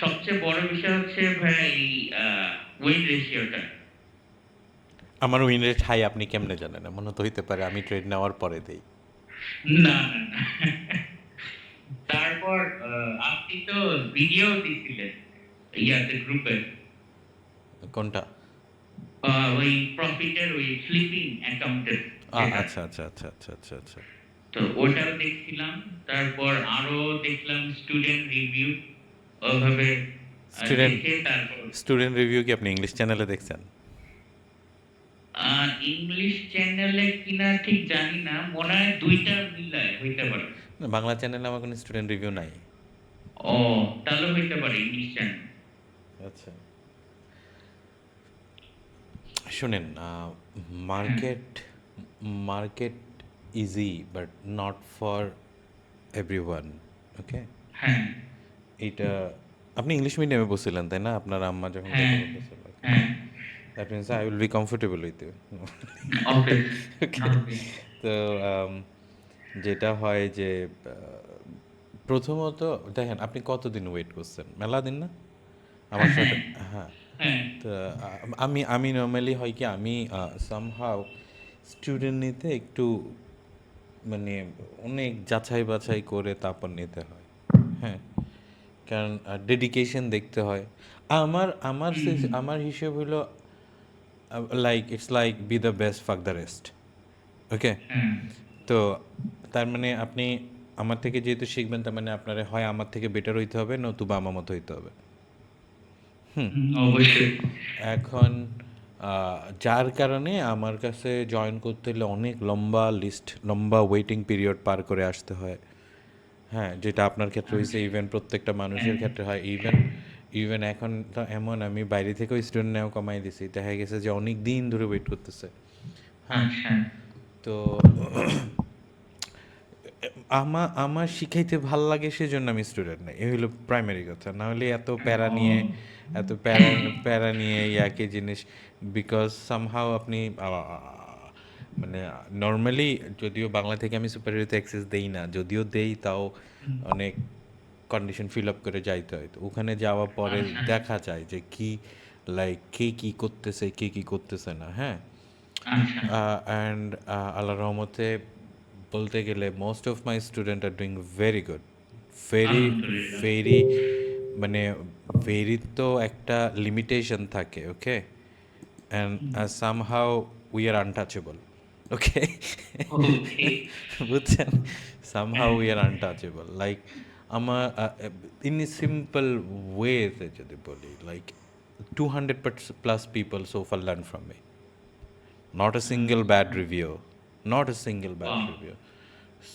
সবচেয়ে বড় বিষয় হচ্ছে ভাই ওয়েট রেশিওটা আমার উইন রেট হাই আপনি কেমনে জানেন? মনে তো হইতে পারে আমি ট্রেড নেওয়ার পরে দেই। না তারপর আপনি তো ভিডিও দিছিলেন ইয়াতে গ্রুপে কোনটা? ওই প্রফিটের ওই স্লিপিং অ্যাকাউন্টের আচ্ছা আচ্ছা আচ্ছা আচ্ছা আচ্ছা আচ্ছা। তো ওটাও দেখছিলাম। তারপর আরও দেখলাম স্টুডেন্ট রিভিউ ওভাবে Student- স্টুডেন্ট রিভিউ কি আপনি ইংলিশ চ্যানেলে দেখছেন? ইংলিশ চ্যানেলে কিনা ঠিক জানি না। মনে হয় দুইটা মিলায় হইতে পারে। বাংলা চ্যানেলে আমার কোনো স্টুডেন্ট রিভিউ নাই। ও তাহলে হইতে পারে ইংলিশ চ্যানেল আচ্ছা। শুনেন market market easy but not for everyone okay হ্যাঁ। এইটা আপনি ইংলিশ মিডিয়ামে বসছিলেন তাই না? আপনার আম্মা যখন হ্যাঁ। হ্যাঁ। That means I will be comfortable with you তো যেটা হয় যে প্রথমত দেখেন আপনি কতদিন ওয়েট করছেন? মেলা দিন না? আমার সাথে হ্যাঁ। হ্যাঁ। তো আমি আমি নর্মালি হয় কি আমি সামহাও স্টুডেন্ট নিতে একটু মানে অনেক যাচাই বাছাই করে তারপর নিতে হয়। হ্যাঁ। কারণ ডেডিকেশন দেখতে হয়। আমার আমার আমার হিসেব হলো like it's like be the best fuck the rest okay তো তার মানে আপনি আমার থেকে যেহেতু শিখবেন তার মানে আপনার হয় আমার থেকে বেটার হইতে হবে নতুবা আমার মতো হইতে হবে। হুম, এখন যার কারণে আমার কাছে জয়েন করতে হলে অনেক লম্বা লিস্ট লম্বা ওয়েটিং পিরিয়ড পার করে আসতে হয়। হ্যাঁ যেটা আপনার ক্ষেত্রে হয়েছে ইভেন প্রত্যেকটা মানুষের ক্ষেত্রে হয় ইভেন ইভেন এখন তো এমন আমি বাইরে থেকেও স্টুডেন্ট নেওয়া কমাই দিছি দেখা গেছে যে অনেক দিন ধরে ওয়েট করতেছে। আচ্ছা। তো আমার আমার শিখাইতে ভালো লাগে সেজন্য আমি স্টুডেন্ট নাই এই হলো প্রাইমারি কথা না হলে এত প্যারা নিয়ে এত প্যারা প্যারা নিয়ে ইয়াকে জিনিস বিকজ সামহাও আপনি মানে নর্মালি যদিও বাংলা থেকে আমি সুপারিয়রিতে অ্যাক্সেস দেই না যদিও দেই তাও অনেক কন্ডিশন ফিল আপ করে যাইতে হয়। তো ওখানে যাওয়ার পরে দেখা যায় যে কি লাইক কে কি করতেছে কে কি করতেছে না হ্যাঁ? আচ্ছা। অ্যান্ড আল্লাহ রহমতে বলতে গেলে most of my student are doing very good very. Very মানে ভেরি তো একটা লিমিটেশন থাকে okay and somehow we are untouchable okay বুঝছেন somehow we are untouchable like আমার ইন সিম্পল ওয়েতে যদি বলি like two hundred plus people so far learn from me not a single bad review. Not a single bad Wow. review.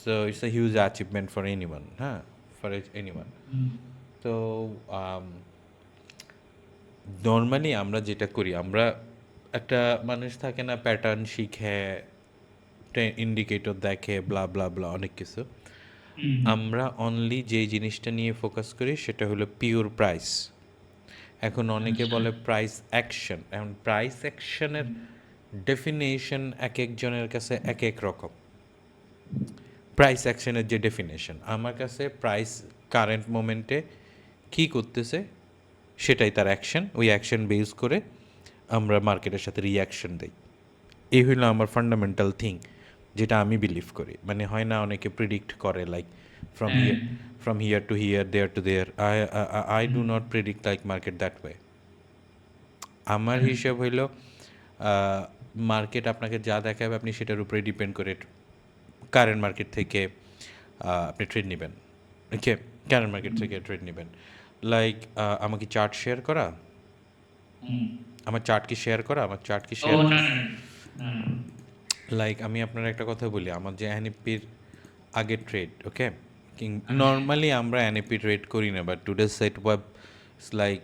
So it's a huge achievement for anyone huh? for it- anyone. তো normally আমরা যেটা করি আমরা একটা মানুষ থাকে না pattern শিখে ইন্ডিকেটর দেখে ব্লা ব্লা ব্লা অনেক কিছু। আমরা অনলি যে জিনিসটা নিয়ে ফোকাস করি সেটা হলো পিওর প্রাইস এখন অনেকে বলে প্রাইস অ্যাকশন এখন প্রাইস অ্যাকশনের ডেফিনেশন এক একজনের কাছে এক এক রকম। প্রাইস অ্যাকশনের যে ডেফিনেশন আমার কাছে প্রাইস কারেন্ট মোমেন্টে কি করতেছে সেটাই তার অ্যাকশন ওই অ্যাকশন বেস করে আমরা মার্কেটের সাথে রিয়াকশন দিই। এই হইল আমার ফান্ডামেন্টাল থিং যেটা আমি বিলিভ করি। মানে হয় না অনেকে প্রিডিক্ট করে like from here from here to here there to there I I do not predict like market that way আমার হিসাব হইল মার্কেট আপনাকে যা দেখাবে আপনি সেটার উপরে ডিপেন্ড করে কারেন্ট মার্কেট থেকে আপনি ট্রেড নেবেন। ওকে কারেন্ট মার্কেট থেকে ট্রেড নেবেন। লাইক আমাকে চার্ট শেয়ার করা? আমার চার্ট কি শেয়ার করা? আমার চার্ট কি শেয়ার লাইক আমি আপনার একটা কথা বলি আমার যে এনএপির আগে ট্রেড ওকে নর্মালি আমরা এনএপি ট্রেড করি না but today set web like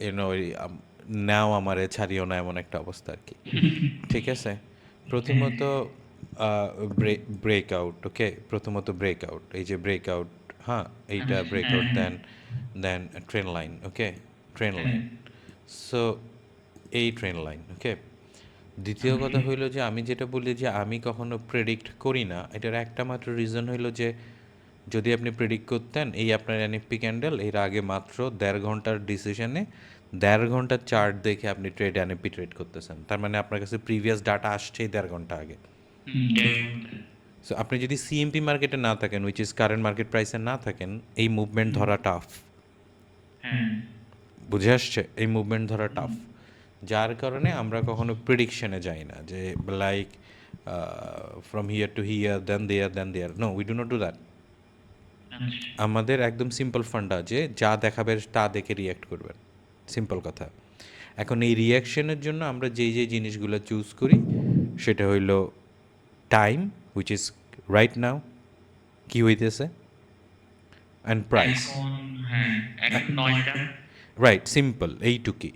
you know now আমারে ছাড়িও না এমন একটা অবস্থা আর কি ঠিক আছে? প্রথমত ব্রেক আউট ওকে প্রথমত ব্রেক আউট এই যে ব্রেক আউট হ্যাঁ এইটা breakout then then trend line okay trend line so এই ট্রেন লাইন ওকে দ্বিতীয় কথা হইল যে আমি যেটা বলি যে আমি কখনো প্রেডিক্ট করি না এটার একটা মাত্র রিজন হইল যে যদি আপনি প্রেডিক্ট করতেন এই আপনার এনএফপি ক্যান্ডেল এর আগে মাত্র দেড় ঘণ্টার ডিসিশনে দেড় ঘণ্টার চার্ট দেখে আপনি ট্রেড এনএফপি ট্রেড করতেছেন। তার মানে আপনার কাছে প্রিভিয়াস ডাটা আসছেই দেড় ঘণ্টা আগে। সো আপনি যদি সিএমপি মার্কেটে না থাকেন উইচ ইজ কারেন্ট মার্কেট প্রাইসে না থাকেন এই মুভমেন্ট ধরা টাফ হ্যাঁ। বুঝে আসছে? এই মুভমেন্ট ধরা টাফ যার কারণে আমরা কখনো প্রিডিকশনে যাই না যে like from here to here then there then there no we do not do that আমাদের একদম সিম্পল ফান্ডা যে যা দেখাবে তা দেখে রিয়্যাক্ট করবেন। সিম্পল কথা। এখন এই রিয়াকশনের জন্য আমরা যেই যেই জিনিসগুলো চুজ করি সেটা হইল time which is right now কী হইতেছে? অ্যান্ড প্রাইস রাইট সিম্পল এইটুকি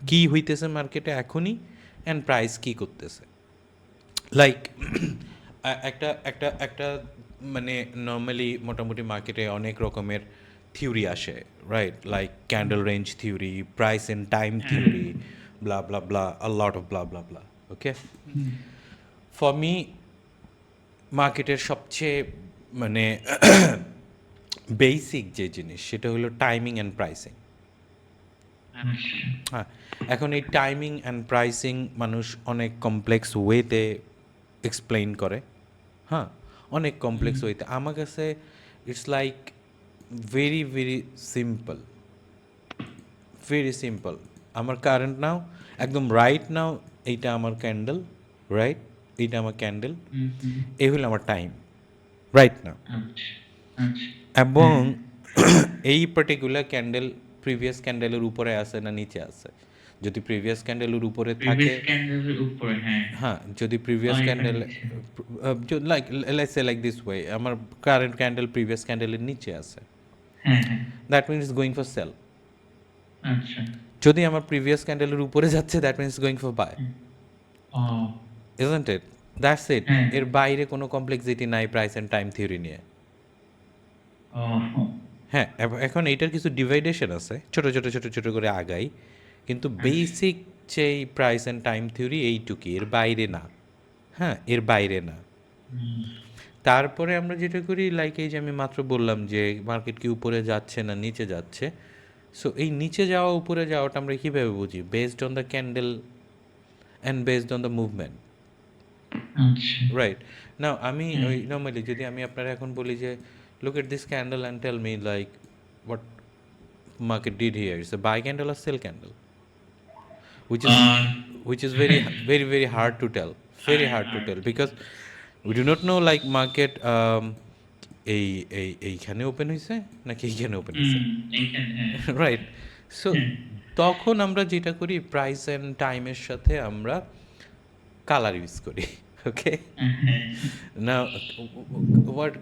কী হইতেছে মার্কেটে এখনই অ্যান্ড প্রাইস কি করতেছে? লাইক একটা একটা একটা মানে নর্মালি মোটামুটি মার্কেটে অনেক রকমের থিওরি আসে right like candle range theory price and time theory blah blah blah a lot of blah blah blah okay for me মার্কেটের সবচেয়ে মানে বেসিক যে জিনিস সেটা হলো টাইমিং অ্যান্ড প্রাইসিং হ্যাঁ। এখন এই টাইমিং অ্যান্ড প্রাইসিং মানুষ অনেক কমপ্লেক্স ওয়েতে এক্সপ্লেইন করে। হ্যাঁ অনেক কমপ্লেক্স ওয়েতে আমার কাছে it's like very very simple very simple আমার কারেন্ট নাও একদম রাইট নাও এইটা আমার ক্যান্ডেল রাইট এইটা আমার ক্যান্ডেল এই হলো আমার টাইম রাইট নাও এবং এই পার্টিকুলার ক্যান্ডেল প্রিভিয়াস ক্যান্ডেলের উপরে আছে না নিচে আছে? যদি প্রিভিয়াস ক্যান্ডেলের উপরে থাকে হ্যাঁ। হ্যাঁ যদি previous candle like let's say like this way আমার কারেন্ট ক্যান্ডেল প্রিভিয়াস ক্যান্ডেলের নিচে আছে। That means going for sell আচ্ছা। যদি আমার প্রিভিয়াস ক্যান্ডেলের উপরে যাচ্ছে that means going for buy isn't it that's it. এর বাইরে কোনো কমপ্লেক্সিটি নাই প্রাইস অ্যান্ড টাইম থিওরি নিয়ে। হ্যাঁ এব- এখন এইটার কিছু ডিভাইডেশন আছে। ছোট ছোট ছোট ছোট করে আগাই। কিন্তু বেসিক যেই প্রাইস অ্যান্ড টাইম থিওরি এইটুকি এর বাইরে না। হ্যাঁ এর বাইরে না। তারপরে আমরা যেটা করি লাইক এই যে আমি মাত্র বললাম যে মার্কেট কি উপরে যাচ্ছে না নিচে যাচ্ছে সো এই নিচে যাওয়া উপরে যাওয়াটা আমরা কীভাবে বুঝি? Based on the candle and based on the movement আচ্ছা। রাইট না আমি ওই নর্মালি যদি আমি আপনারা এখন বলি যে look at this candle and tell me like what market did here it's a buy candle or sell candle which is Uh, which is very very very hard to tell very hard to tell because we do not know like market um, এই এই এইখানে open হয়েছে নাকি এইখানে open হয়েছে হ্যাঁ right so তখন আমরা যেটা করি প্রাইস অ্যান্ড টাইমের সাথে আমরা কালার ইউজ করি ওকে হ্যাঁ now what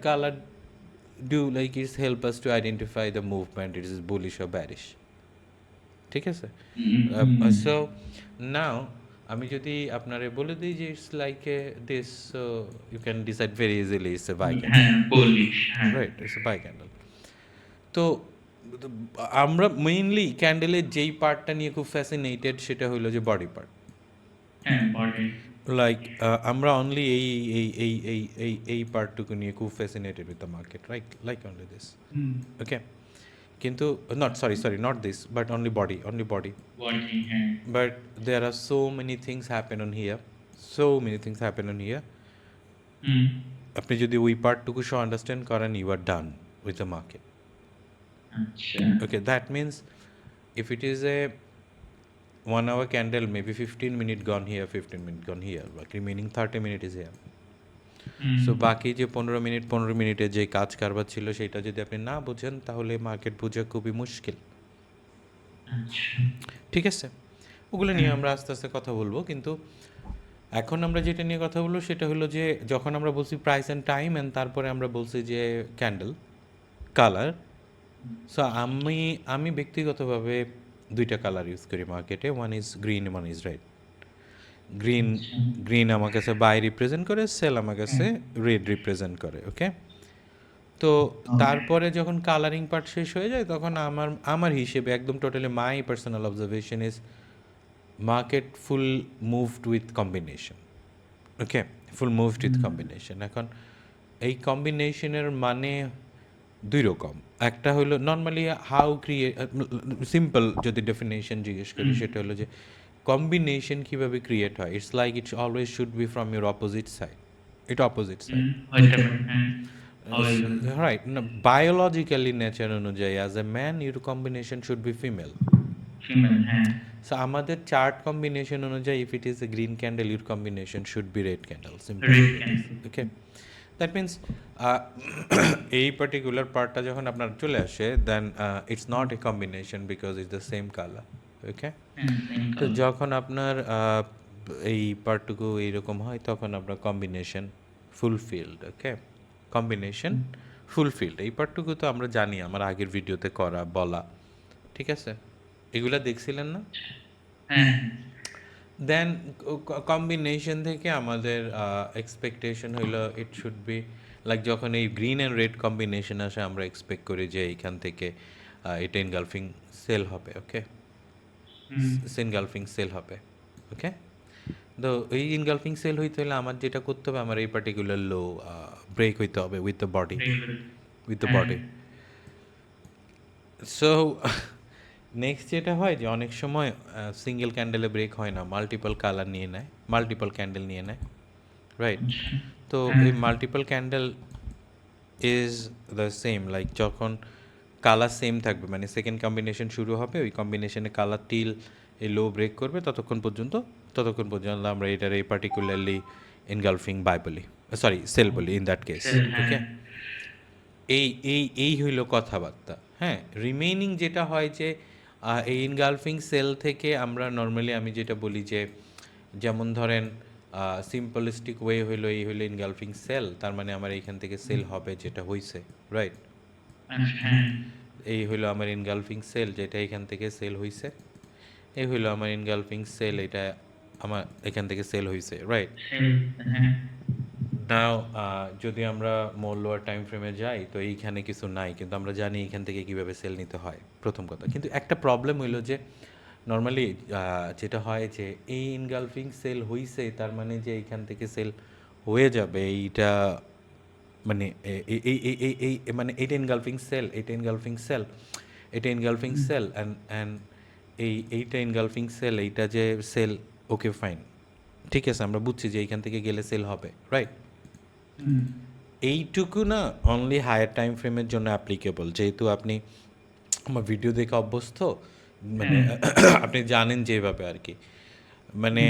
do like is help us to identify the movement. It is bullish or bearish. ঠিক আছে? সো নাও আমি যদি আপনারে বলে দিই যে it's like a this so you can decide very easily it's a buy right it's a buy candle তো আমরা মেইনলি ক্যান্ডেলের যেই পার্টটা নিয়ে খুব ফ্যাসিনেটেড সেটা হলো যে বডি পার্ট হ্যাঁ বডি লাইক আমরা অনলি এই এই এই এই এই এই পার্টটুকু নিয়ে খুব fascinated with the market right like only this hmm okay কিন্তু not sorry sorry not this but only body only body body হ্যাঁ but there are so many things happen on here so many things happen on here. Hmm আপনি যদি ওই পার্টটুকু সহ understand করেন you are done with the market আচ্ছা okay that means if it is a one hour candle maybe 15 minute gone here 15 minute gone here. Like remaining 30 minute is here. So বাকি যে পনেরো মিনিট পনেরো মিনিটে যে কাজ কারবার ছিল সেটা যদি আপনি না বোঝেন তাহলে মার্কেট বোঝা খুবই মুশকিল। আচ্ছা। ঠিক আছে? ওগুলো নিয়ে আমরা আস্তে আস্তে কথা বলব কিন্তু এখন আমরা যেটা নিয়ে কথা বলব সেটা হলো যে যখন আমরা বলছি প্রাইস অ্যান্ড টাইম অ্যান্ড তারপরে আমরা বলছি যে ক্যান্ডেল কালার সো আমি আমি ব্যক্তিগতভাবে দুইটা কালার ইউজ করি মার্কেটে one is green one is red green green আমার কাছে বাই রিপ্রেজেন্ট করে সেল আমার কাছে রেড রিপ্রেজেন্ট করে ওকে তো তারপরে যখন কালারিং পার্ট শেষ হয়ে যায় তখন আমার আমার হিসেবে একদম totally my personal observation is market full moved with combination okay full moved with combination এখন এই কম্বিনেশনের মানে দুই রকম। একটা হলো নর্মালি হাউ ক্রিয়েট সিম্পল যদি ডেফিনেশন জিজ্ঞেস করি সেটা হলো যে কম্বিনেশন কীভাবে ক্রিয়েট হয়? It's like it's always should be from your opposite side এটা opposite side right biologically nature অনুযায়ী as a man your combination should be female so আমাদের চার্ট কম্বিনেশন অনুযায়ী if it is a green candle your combination should be red candle simple okay that means এই particular পার্টটা যখন আপনার চলে আসে then it's not a combination because it's the same colour okay তো যখন আপনার আহ, এই পার্টটুকু এইরকম হয় তখন আপনার combination fulfilled okay combination fulfilled এই পার্টটুকু তো আমরা জানি আমার আগের ভিডিওতে করা বলা ঠিক আছে? এগুলা দেখছিলেন না? হ্যাঁ। দেন কম্বিনেশন থেকে আমাদের এক্সপেকটেশন হইল ইট শুড বি লাইক যখন এই গ্রিন অ্যান্ড রেড কম্বিনেশন আসে আমরা এক্সপেক্ট করি যে এইখান থেকে এটা ইনগালফিং সেল হবে ওকে ইনগালফিং সেল হবে ওকে তো এই ইনগালফিং সেল হইতে হলে আমার যেটা করতে হবে আমার এই পার্টিকুলার লো ব্রেক হইতে হবে with the body with the body so next যেটা হয় যে অনেক সময় সিঙ্গেল ক্যান্ডেলে ব্রেক হয় না মাল্টিপল কালার নিয়ে নেয় মাল্টিপল ক্যান্ডেল নিয়ে নেয় রাইট তো এই multiple candle is the same like যখন কালার সেম থাকবে মানে সেকেন্ড কম্বিনেশন শুরু হবে ওই কম্বিনেশনে কালার টিল এই লো ব্রেক করবে ততক্ষণ পর্যন্ত ততক্ষণ পর্যন্ত আমরা এটার এই পার্টিকুলারলি ইনগালফিং বাই বলি সরি সেল বলি ইন দ্যাট কেস। ওকে এই এই এই হইল কথাবার্তা হ্যাঁ? রিমেইনিং যেটা হয় যে এই ইনগালফিং সেল থেকে আমরা নর্মালি আমি যেটা বলি যে যেমন ধরেন সিম্পলিস্টিক ওয়ে হইল এই হইল ইনগালফিং সেল তার মানে আমার এইখান থেকে সেল হবে যেটা হইছে রাইট হ্যাঁ। এই হইল আমার ইনগালফিং সেল যেটা এখান থেকে সেল হইছে এই হইল আমার ইনগালফিং সেল এটা আমার এখান থেকে সেল হইছে রাইট নাও যদি আমরা মোর লোয়ার টাইম ফ্রেমে যাই তো এইখানে কিছু নাই কিন্তু আমরা জানি এখান থেকে কীভাবে সেল নিতে হয় প্রথম কথা। কিন্তু একটা প্রবলেম হইল যে নর্মালি যেটা হয় যে এই ইনগালফিং সেল হইছে তার মানে যে এইখান থেকে সেল হয়ে যাবে এইটা মানে এই এই এই এই মানে এটা ইনগালফিং সেল এটা ইনগালফিং সেল এটা ইনগালফিং সেল অ্যান্ড অ্যান্ড এই এইটা ইনগালফিং সেল এইটা যে সেল ওকে ফাইন ঠিক আছে আমরা বুঝছি যে এইখান থেকে গেলে সেল হবে রাইট এইটুকু না অনলি হায়ার টাইম ফ্রেমের জন্য অ্যাপ্লিকেবল যেহেতু আপনি আমার ভিডিও দেখে অভ্যস্ত মানে আপনি জানেন যেভাবে আর কি। মানে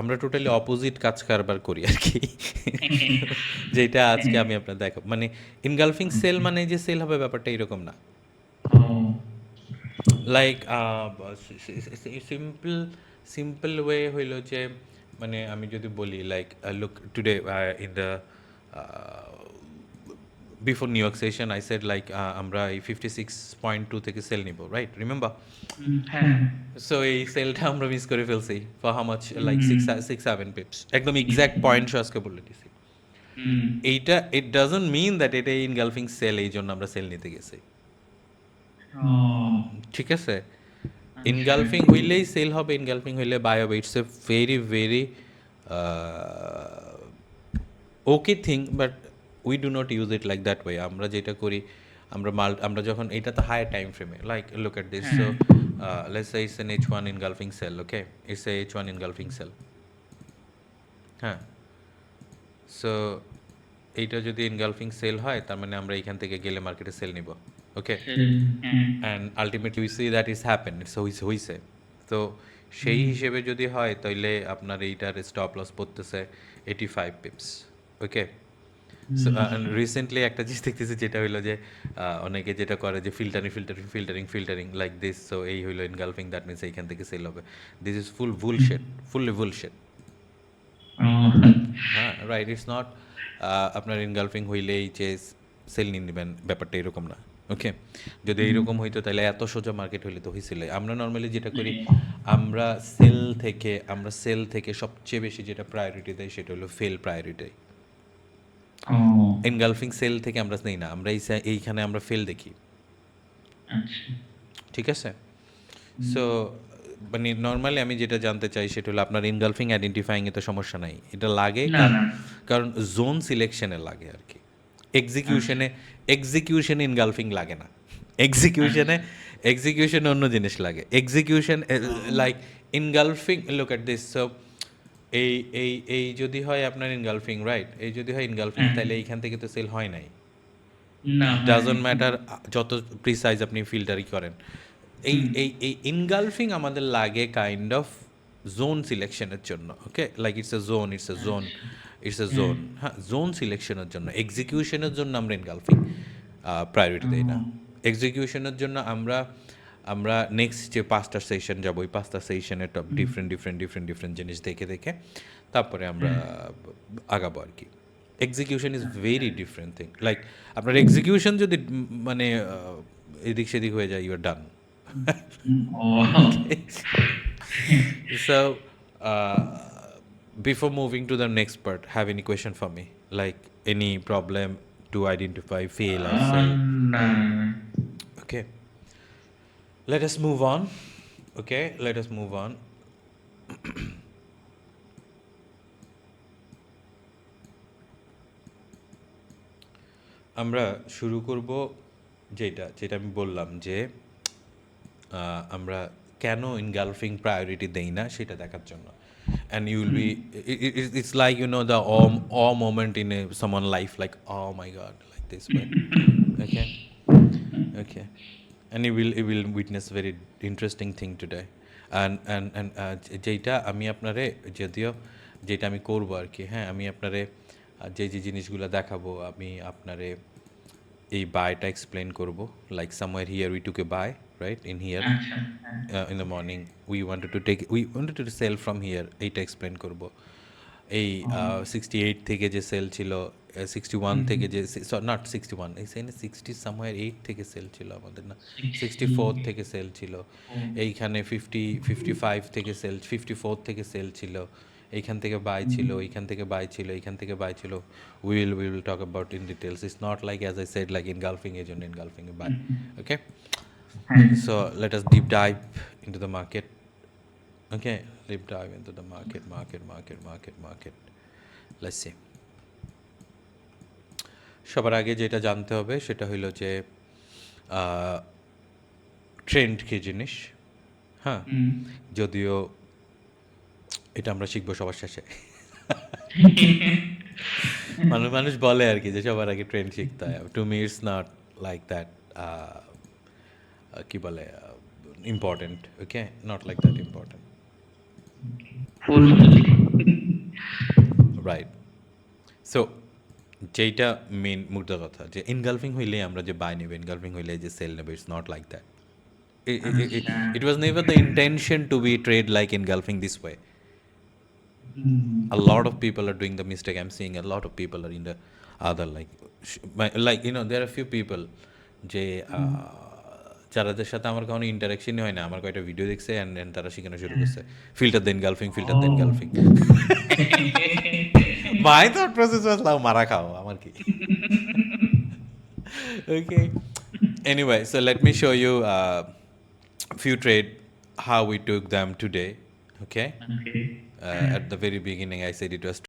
আমরা টোটালি অপোজিট কাজ কারবার করি আর কি। যেটা আজকে আমি আপনার দেখাবো মানে ইনগালফিং সেল মানে যে সেল হবে ব্যাপারটা এরকম না। লাইক সিম্পল সিম্পল ওয়ে হইল যে মানে আমি যদি বলি like look today in the before New York session I said like আমরা এই ফিফটি সিক্স পয়েন্ট টু থেকে সেল নিব রাইট রিমেম্বার সো এই সেলটা আমরা মিস করে ফেলছি for how much like six six seven pips একদম এক্স্যাক্ট পয়েন্ট আজকে বলে দিছি। এইটা ইট ডাজন্ট মিন দ্যাট এটা ইনগালফিং সেল এই জন্য আমরা সেল নিতে গেছি। ঠিক আছে? ইনগালফিং হইলেই সেল হবে ইনগালফিং হইলে বাই হবে। It's a very very okay thing but we do not use it like that way আমরা যেটা করি আমরা মাল আমরা যখন এটা তো হায়ার টাইম ফ্রেমে like look at this so let's it's an H one engulfing sell okay it's a H one engulfing sell হ্যাঁ। সো এইটা যদি ইনগালফিং সেল হয় তার মানে আমরা এখান থেকে গেলে মার্কেটে সেল নিব। Okay and ultimately we see that is happen it's হইছে হইছে। তো সেই হিসেবে যদি হয় তাইলে আপনার এইটার স্টপ লস পড়তেছে eighty five pips okay recently একটা জিনিস দেখতেছি যেটা হইল যে অনেকে যেটা করে যে filtering filtering filtering filtering like this so এই হইল ইনগালফিং দ্যাট মিনস এইখান থেকে সেল হবে। This is full bullshit fully bullshit হ্যাঁ রাইট ইটস নট আপনার ইনগালফিং হইলেই যে সেল নিয়ে নেবেন ব্যাপারটা এরকম না ওকে যদি এইরকম হইতো তাহলে এত সোজা মার্কেট হইলে তো হয়েছিল আমরা নর্মালি যেটা করি আমরা সেল থেকে আমরা সেল থেকে সবচেয়ে বেশি যেটা প্রায়োরিটি দেয় সেটা হলো ফেল প্রায়োরিটি ও। এনগালফিং সেল থেকে আমরা নেই না আমরা এই এইখানে আমরা ফেল দেখি। আচ্ছা। ঠিক আছে? সো মানে নর্মালি আমি যেটা জানতে চাই সেটা হলো আপনার ইনগালফিং আইডেন্টিফাইং এ তো সমস্যা নাই। এটা লাগে কারণ- জোন সিলেকশনে লাগে আর কি। এক্সিকিউশনে এক্সিকিউশনে ইনগালফিং লাগে না। এক্সিকিউশনে এক্সিকিউশন অন্য জিনিস লাগে। Execution like engulfing look at this so এই এই এই যদি হয় আপনার ইনগালফিং রাইট এই যদি হয় ইনগালফিং হ্যাঁ। তাহলে এইখান থেকে তো সেল হয় নাই। না ডাজন্ট ম্যাটার যত প্রিসাইজ আপনি ফিল্টারই করেন। এই এই এই ইনগালফিং আমাদের লাগে কাইন্ড অফ জোন সিলেকশনের জন্য okay like it's a zone it's a zone it's a zone হ্যাঁ জোন সিলেকশনের জন্য এক্সিকিউশনের জন্য আমরা ইনগালফিং প্রায়োরিটি দিই না। এক্সিকিউশনের জন্য আমরা আমরা নেক্সট যে পাঁচটা সেশন যাব ওই পাঁচটা সেশনে top different different different different জিনিস দেখে দেখে তারপরে আমরা আগাবো আর কি। Execution is very different thing like আপনার এক্সিকিউশন যদি মানে এদিক সেদিক হয়ে যায় you are done so uh, before moving to the next part have any question for me like any problem to identify fail or না okay let us move on okay let us move on আমরা শুরু করব যেটা যেটা আমি বললাম যে আমরা কেন ইনগালফিং প্রায়োরিটি দেই না সেটা দেখার জন্য and you will be it's like you know the um uh moment in a সামান life like uh my god like this okay. And you will you will witness very interesting thing today. And and and uh, যেটা আমি আপনারে যদিও যেটা আমি করব আর কি হ্যাঁ আমি আপনারে যে যে জিনিসগুলো দেখাবো আমি আপনারে এই বাইটা এক্সপ্লেন করব like somewhere here we took a in here আচ্ছা হ্যাঁ। In the morning we wanted to take we wanted to sell from here এইটা এক্সপ্লেন করব এই সিক্সটি এইট থেকে যে সেল ছিল সিক্সটি ওয়ান থেকে যে নট সিক্সটি ওয়ান এই সেখানে সিক্সটি সামওয়ার এইট থেকে সেল ছিল আমাদের না সিক্সটি ফোর থেকে সেল ছিল এইখানে ফিফটি ফিফটি ফাইভ থেকে সেল ফিফটি ফোর থেকে সেল ছিল এইখান থেকে বাই ছিল এইখান থেকে বাই ছিল এইখান থেকে বাই ছিল will will talk about in details it's not like as I said like engulfing এই জন্য engulfing buy okay So let us deep dive into the market. Okay, deep dive into the market, market, market, market, market. Let's see. সবার আগে যেটা জানতে হবে সেটা হইল যে ট্রেন্ড কি জিনিস হ্যাঁ যদিও এটা আমরা শিখব সবার শেষে মানুষ মানুষ বলে আর কি যে সবার আগে ট্রেন্ড শিখতে হয় to me it's not like that কি বলে important okay not like that important full right so যেইটা মেন মুদ্রা কথা যে ইনগালফিং হইলে আমরা যে বাই নেব ইনগালফিং হইলে যে সেল নেবে it's not like that it was never the intention to be trade like engulfing this way a lot of people are doing the mistake. I'm seeing a lot of people are in the other like sh- my- like you know there are few people যে আহ, যারাদের সাথে আমার কোনো ইন্টারাকশনই হয় না। আমার কয়েকটা video দেখছে and then তারা শেখানো শুরু করছে। Filter then engulfing filter then engulfing my thought process was লাও মারা খাও আমার কি? Okay. Anyway so let me show you uh, few trade how we took them today okay? Okay. uh, at the very beginning i said it was